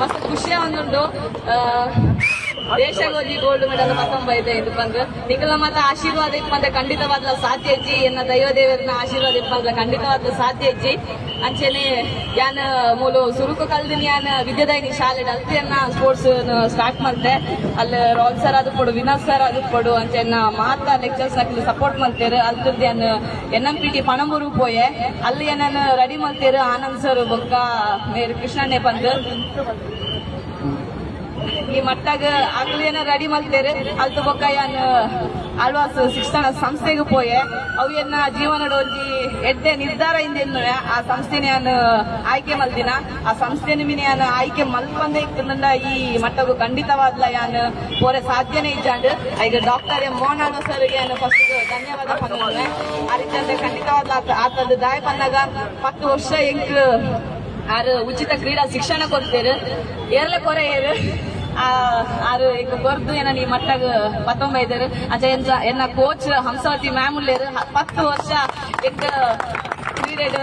ಮಸ್ತ್ ಖುಷಿ ಒಂದುಂಡು ದೇಶಗೋಜಿ gold medal ಪತ್ತೊಂಬ ಇದೆ ಇದು ಬಂದು. ನಿಖಲ ಮಾತ ಆಶೀರ್ವಾದ ಇಪ್ಪಂದ್ರೆ ಖಂಡಿತವಾದ ಸಾಧ್ಯ ಇಜ್ಜಿ ಎನ್ನ ದೈವ ದೇವರನ್ನ ಆಶೀರ್ವಾದ ಇಪ್ಪಂದ್ರೆ ಖಂಡಿತವಾದ ಸಾಧ್ಯ ಇಜ್ಜಿ ಅಂಚೆನೆ ಯಾನ ಮೂಲು ಸುರುಕು ಕಲ್ದಿನಿ ಯಾನ ವಿದ್ಯಾದಾಯಿನಿ ಶಾಲೆ ಅಲ್ತಿಯನ್ನ ಸ್ಪೋರ್ಟ್ಸ್ ಸ್ಟಾರ್ಟ್ ಮಾಡ್ತೆ ಅಲ್ಲಿ ರಾಲ್ ಸರ್ ಅದು ಕೊಡು, ವಿನೋದ್ ಸರ್ ಅದು ಕೊಡು ಅಂಚೆನ್ನ ಮಾತ ಲೆಕ್ಚರ್ಸ್ ನಕ್ಲಿ ಸಪೋರ್ಟ್ ಮಾಡ್ತೇರು ಅಲ್ತದ್ದು ಯಾನು N M P T Panambur ಪೋಯೆ. ಅಲ್ಲಿ ಏನನ್ನು ರೆಡಿ ಮಾಡ್ತೇರು ಆನಂದ್ ಸರ್ ಬೊಕ್ಕ, ಮೇರು ಕೃಷ್ಣನೇ ಬಂದು. ಈ ಮಟ್ಟಾಗ ಆಗ್ಲೇನ ರೆಡಿ ಮಾಡ್ತೇರಿ ಅಲ್ತು ಬೊಕ್ಕ ಯಾನ್ ಆಳ್ವಾಸ್ ಶಿಕ್ಷಣ ಸಂಸ್ಥೆಗೆ ಪೋಯೆ. ಅವು ಏನ ಜೀವನ ಒಂಜಿ ಎಡ್ಡೆ ನಿರ್ಧಾರ ಇಂದ ಆ ಸಂಸ್ಥೆನ ನಾನು ಆಯ್ಕೆ ಮಲ್ದಿನ? ಆ ಸಂಸ್ಥೆ ಮಿನಿ ನಾನು ಆಯ್ಕೆ ಮಲ್ಪಂದ ಇಕ್ಕಂದ ಈ ಮಟ್ಟಗು ಖಂಡಿತವಾದ್ಲ ಯಾನ್ ಪೋರೆ ಸಾಧ್ಯನೇ ಇಜ್ಜಾಂಡ್. ಈಗ ಡಾಕ್ಟರ್ ಎಂ ಮೋಹನ್ ಸರ್ಗೆ ಫಸ್ಟ್ ಧನ್ಯವಾದ ಪಂದ್ರೆ ಆ ರೀತಿ ಅಂದ್ರೆ ಖಂಡಿತವಾದ ಆತದ ದಾಯ ಬಂದಾಗ ಹತ್ತು ವರ್ಷ ಹೆಂಗ್ ಆರು ಉಚಿತ ಕ್ರೀಡಾ ಶಿಕ್ಷಣ ಕೊಡ್ತೇರು ಏರ್ಲೆ ಕೊರೆ ಏರು. ಆರು ಬರ್ದು ಏನ ಈ ಮಟ್ಟಾಗ ಪತ್ತೊಂಬೈದರು ಅಜ ಎನ್ನ ಎನ್ನ ಕೋಚ್ ಹಂಸವತಿ ಮ್ಯಾಮ್ ಉಳ್ಳೇರು ಪತ್ತು ವರ್ಷ ಎಂಕ ಕ್ರೀಡೆಡ್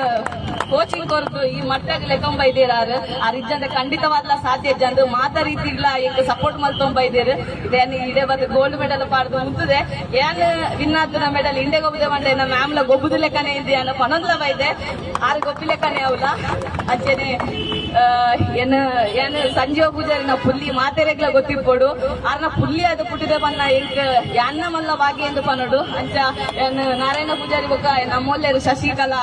ಕೋಚಿಂಗ್ ಕೊರ್ದು ಈ ಮಟ್ಟಾಗ ಲೆಕ್ಕೊಂಬ ಇದ್ದೀರಾರು ಆ ರಿಜ್ಜಂದ ಖಂಡಿತವಾದ್ಲ ಸಾಧ್ಯ ಜಂದು ಮಾತ ರೀತಿಗಳ ಈಗ ಸಪೋರ್ಟ್ ಮಲ್ತೊಂಬ ಇದ್ದೀರು. ಇದೇನು ಇಡೇ ಬಂದು ಗೋಲ್ಡ್ ಮೆಡಲ್ ಪಾಡ್ದು ಮುತ್ತದೆ ಏನ್ ವಿನ್ ಆದ ಮೆಡಲ್ ಇಂಡೆ ಗೊಬ್ಬದೆ ಬಂಡೆ ನಮ್ಮ ಮ್ಯಾಮ್ಲ ಗೊಬ್ಬದ ಲೆಕ್ಕನೆ ಇದೆ ಅನ್ನೋ ಪನೊಂದ್ಲ ಬೈದೆ ಆರು ಗೊಬ್ಬಿ ಲೆಕ್ಕನೇ ಅವಲ್ಲ ಆ, ಏನು, ಏನ, ಸಂಜೀವ ಪೂಜಾರಿ ನಾವು ಪುಲ್ಲಿ ಮಾತೆರೆಗ್ಲ ಗೊತ್ತಿಪ್ಪೋಡು. ಆರ್ನ ಪುಲ್ಲಿ ಅದು ಪುಟ್ಟಿದೆ ಬನ್ನ ಈಗ ಯಾನ್ನ ಮಲ್ಲ ಭಾಗ್ಯ ಎಂದು ಪನೋಡು ಅಂಚ ನಾರಾಯಣ ಪೂಜಾರಿ ಬೊಕ್ಕ ನಮ್ಮಲ್ಲೇರು ಶಶಿಕಲಾ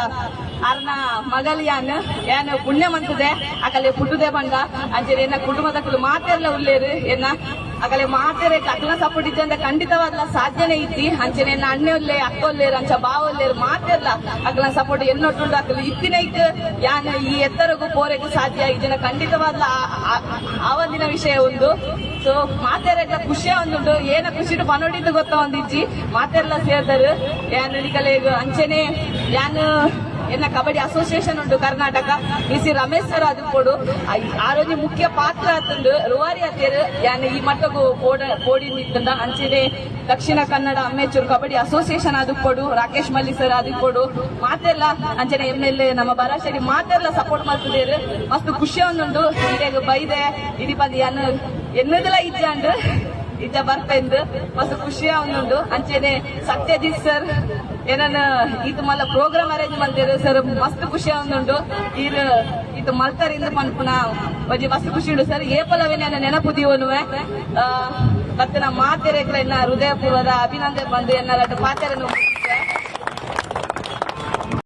ಆರ್ನ ಮಗಲ್ ಯಾನ್ ಏನ್ ಪುಣ್ಯ ಮಂತದೆ, ಅಕಲೆ ಪುಟ್ಟದೆ ಬಂಡ ಅಂಚೆ ಏನ ಕುಟುಂಬದಕ್ಕಲು ಮಾತೆರ್ಲ ಉಳ್ಳೇರು ಏನ? ಅಕಲೆ ಮಾತೆರೆ ಅಕ್ಲ ಸಪೋರ್ಟ್ ಇದ್ದಂತ ಖಂಡಿತವಾದ್ಲ ಸಾಧ್ಯನೇ ಇತ್ತಿ ಅಂಚೆನೆ ಎನ್ನ ಅಣ್ಣೆ ಒಲ್ಲೆ ಅಕ್ಕ ಒಲ್ಲೇರು ಅಂಚ ಬಾವ ಒಲ್ಲೇರು ಮಾತೆರ್ಲ ಅಕ್ಲ ಸಪೋರ್ಟ್ ಎನ್ನೊಟ್ಟುಂಡು ಅಕಲು ಇತ್ತಿನ ಇಕ್ ಯಾನ್ ಈ ಎತ್ತರಗೂ ಪೋರೆಗೂ ಸಾಧ್ಯ ಇದನ್ನ ಖಂಡಿತವಾದ್ಲ ಆವಂದಿನ ವಿಷಯ ಒಂದು ಸೊ ಮಾತೆರೆಗ್ಲ ಖುಷಿಯ ಒಂದುಂಟು ಏನ ಖುಷಿ ಪನೋಡಿದ್ದು ಗೊತ್ತ ಒಂದಿಜ್ಜಿ. ಮಾತೆರ್ಲ ಸೇರ್ತಾರೆ ಯಾನ್ ಕಲೆ, ಅಂಚನೆ, ಯಾನ್ ಎನ್ನ ಕಬಡ್ಡಿ ಅಸೋಸಿಯೇಷನ್ ಉಂಟು Karnataka. B C Ramesh sir ಅದು ಕೊಡು. ಆ- ಆ రోజు ಮುಖ್ಯ ಪಾತ್ರ ಆತಂದು. ರುವಾರಿ ಅತ್ತೇರು ಯಾನ್ ಈ ಮಟ್ಟಕ್ಕೂ ಪೋಡಿ ನಿಂತಂದ. ಅಂಚೆನೆ ದಕ್ಷಿಣ ಕನ್ನಡ ಅಮ್ಮೇಚೂರು ಕಬಡ್ಡಿ ಅಸೋಸಿಯೇಷನ್ ಅದು ಕೊಡು. ರಾಕೇಶ್ ಮಲ್ಲಿ ಸರ್ ಅದು ಕೊಡು. ಮಾತೆಲ್ಲ, ಅಂಚನೆ ಎಂ ಎಲ್ ಎ ನಮ್ಮ ಬರಾಶೆಡಿ ಮಾತೆಲ್ಲ ಸಪೋರ್ಟ್ ಮಾಡ್ತಿದ್ದೇರು ಮಸ್ತ್ ಖುಷಿ ಒಂದುಂಟು ಈಗ ಬೈದೆ, ಇಡೀ ಬಂದು ಯಾನು ಎನ್ನದಲ್ಲ ಇಜ್ಜಾಂಡು ಇಜ್ಜ ಬರ್ಪೆಂದು ಮಸ್ತ್ ಖುಷಿ ಅವನುಂಡು ಅಂಚೆನೆ ಸತ್ಯಜಿತ್ ಸರ್ ಏನನ್ನ ಇದು ಮಲ್ಲ ಪ್ರೋಗ್ರಾಮ್ ಅರೇಂಜ್ ಮಾಡ್ತಿದ್ರು. ಸರ್ ಮಸ್ತ್ ಖುಷಿ ಅವನುಂಡು ಇದು ಇದು ಮಲ್ತರಿಂದ ಪನ್ಪುನ ಒಂಜಿ ಮಸ್ತ್ ಖುಷಿ ಉಂಡು ಸರ್ ಏಪಲವೇ ನನ್ನ ನೆನಪುದೀವನುವೆ. ಮತ್ತೆ ನಮ್ಮ ಮಾತೆರೆಗ್ಲ ಎನ್ನ ಹೃದಯಪೂರ್ವದ ಅಭಿನಂದನೆ ಬಂದು ಎನ್ನ ಪಾತೆರನ್ನು